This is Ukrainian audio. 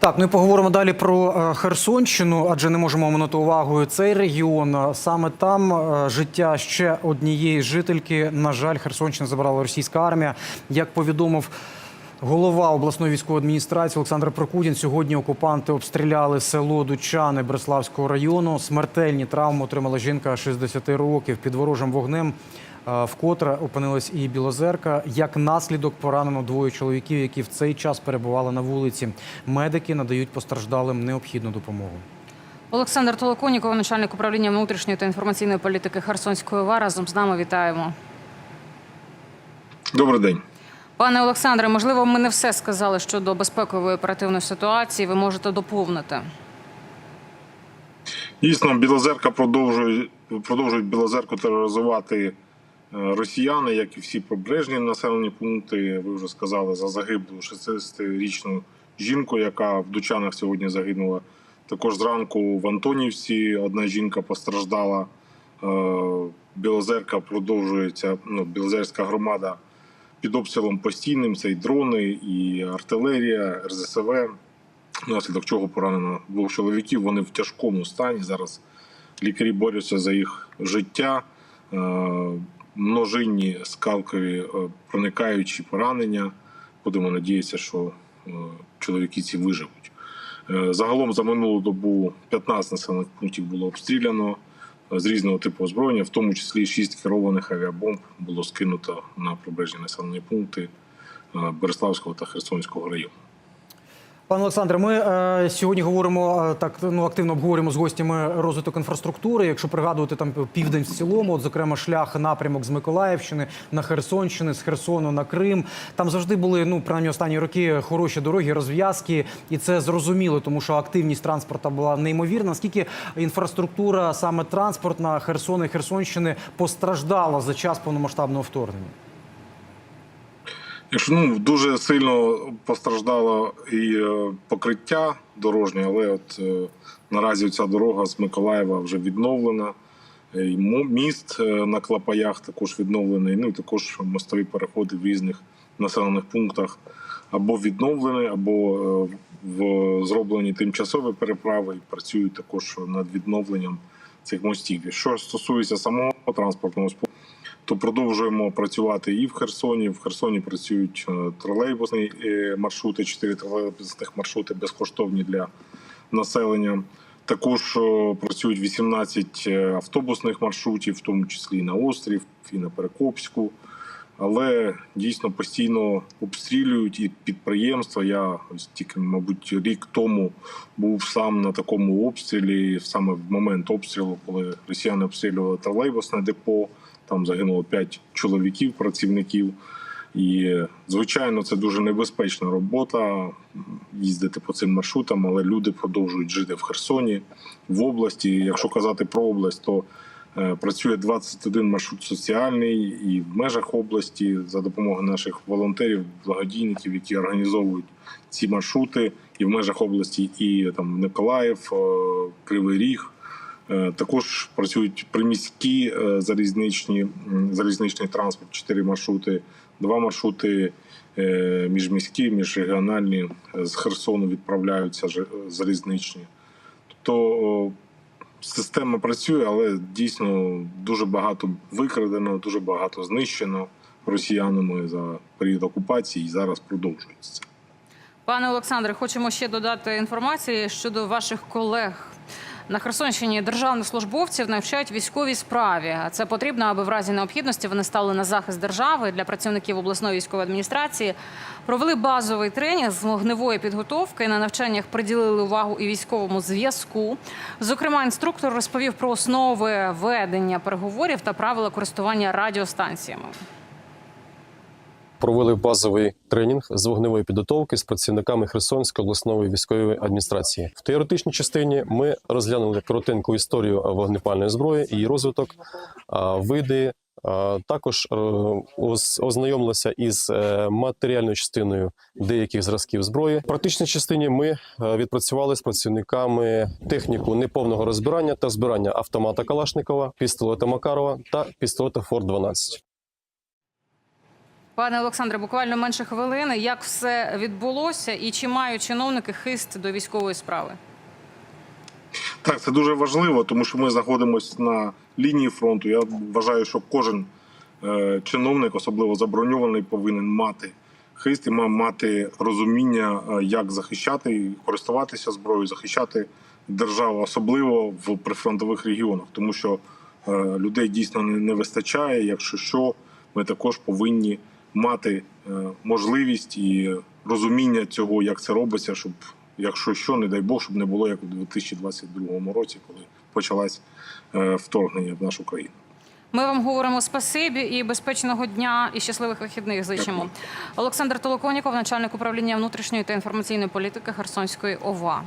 Так, ну і поговоримо далі про е, Херсонщину, адже не можемо оминути увагою цей регіон. Е, Саме там е, життя ще однієї жительки. На жаль, Херсонщина забрала російська армія. Як повідомив голова обласної військової адміністрації Олександр Прокудін, сьогодні окупанти обстріляли село Дучани Бреславського району. Смертельні травми отримала жінка 60 років під ворожим вогнем. Вкотре опинилась і Білозерка. Як наслідок поранено двоє чоловіків, які в цей час перебували на вулиці. Медики надають постраждалим необхідну допомогу. Олександр Толоконіков, начальник управління внутрішньої та інформаційної політики Херсонської ОВА. Разом з нами вітаємо. Добрий день. Пане Олександре, можливо, ми не все сказали щодо безпекової оперативної ситуації. Ви можете доповнити. Дійсно, Білозерка продовжує продовжують Білозерку тероризувати росіяни, як і всі прибережні населені пункти. Ви вже сказали за загиблу 60-річну жінку, яка в Дучанах сьогодні загинула. Також зранку в Антонівці одна жінка постраждала. Е, Білозерка продовжується. Ну, Білозерська громада під обстрілом постійним. Це і дрони, і артилерія, РЗСВ. Внаслідок чого поранено двох чоловіків. Вони в тяжкому стані. Зараз лікарі борються за їх життя. Множинні скалкові е, проникаючі поранення. Будемо надіятися, що е, чоловіки ці виживуть. Е, Загалом за минулу добу 15 населених пунктів було обстріляно з різного типу озброєння, в тому числі 6 керованих авіабомб було скинуто на прибережні населені пункти Береславського та Херсонського району. Пане Олександре, ми е, сьогодні говоримо е, так ну активно обговорюємо з гостями розвиток інфраструктури. Якщо пригадувати там південь в цілому, от зокрема шлях напрямок з Миколаївщини на Херсонщини, з Херсону на Крим. Там завжди були ну принаймні останні роки хороші дороги, розв'язки, і це зрозуміло, тому що активність транспорту була неймовірна. Наскільки інфраструктура саме транспортна Херсона і Херсонщини постраждала за час повномасштабного вторгнення? Якщо ну дуже сильно постраждало і е, покриття дорожнє, але от е, наразі ця дорога з Миколаєва вже відновлена. Е, і Міст на Клапаях також відновлений. Ну і також мостові переходи в різних населених пунктах або відновлені, або в зроблені тимчасові переправи і працюють також над відновленням цих мостів. Що стосується самого транспортного способу, то продовжуємо працювати і в Херсоні. В Херсоні працюють е, тролейбусні е, маршрути, чотири тролейбусних маршрути безкоштовні для населення. Також е, працюють 18 автобусних маршрутів, в тому числі і на острів, і на Перекопську. Але дійсно постійно обстрілюють і підприємства. Я ось тільки, мабуть, рік тому був сам на такому обстрілі, саме в момент обстрілу, коли росіяни обстрілювали тролейбусне депо. Там загинуло 5 чоловіків, працівників. І, звичайно, це дуже небезпечна робота їздити по цим маршрутам, але люди продовжують жити в Херсоні, в області. Якщо казати про область, то працює 21 маршрут соціальний і в межах області за допомогою наших волонтерів, благодійників, які організовують ці маршрути, і в межах області, і там Миколаїв, е, Кривий Ріг. Е, Також працюють приміські е, залізничні залізничний транспорт, чотири маршрути, два маршрути е, міжміські, міжрегіональні е, з Херсону відправляються е, залізничні. Тобто система працює, але дійсно дуже багато викрадено, дуже багато знищено росіянами за період окупації і зараз продовжується. Пане Олександре, хочемо ще додати інформації щодо ваших колег. На Херсонщині державних службовців навчають військовій справі. Це потрібно, аби в разі необхідності вони стали на захист держави для працівників обласної військової адміністрації. Провели базовий тренінг з вогневої підготовки. На навчаннях приділили увагу і військовому зв'язку. Зокрема, інструктор розповів про основи ведення переговорів та правила користування радіостанціями. Провели базовий тренінг з вогневої підготовки з працівниками Херсонської обласної військової адміністрації. В теоретичній частині ми розглянули коротеньку історію вогнепальної зброї, її розвиток, види. Також е, оз- ознайомилися із е, матеріальною частиною деяких зразків зброї. В практичній частині ми е, відпрацювали з працівниками техніку неповного розбирання та збирання автомата Калашникова, пістолета Макарова та пістолета Форд 12 Пане Олександре, буквально менше хвилини. Як все відбулося, і чи мають чиновники хист до військової справи? Так, це дуже важливо, тому що ми знаходимося на лінії фронту. Я вважаю, що кожен е, чиновник, особливо заброньований, повинен мати хист і має мати розуміння, е, як захищати і користуватися зброєю, захищати державу, особливо в прифронтових регіонах, тому що е, людей дійсно не, не вистачає. Якщо що, ми також повинні мати е, можливість і розуміння цього, як це робиться, щоб якщо що, не дай Бог, щоб не було як у 2022 році, коли почалось е, вторгнення в нашу країну. Ми вам говоримо спасибі і безпечного дня і щасливих вихідних зичимо. Олександр Толоконіков, начальник управління внутрішньої та інформаційної політики Херсонської ОВА.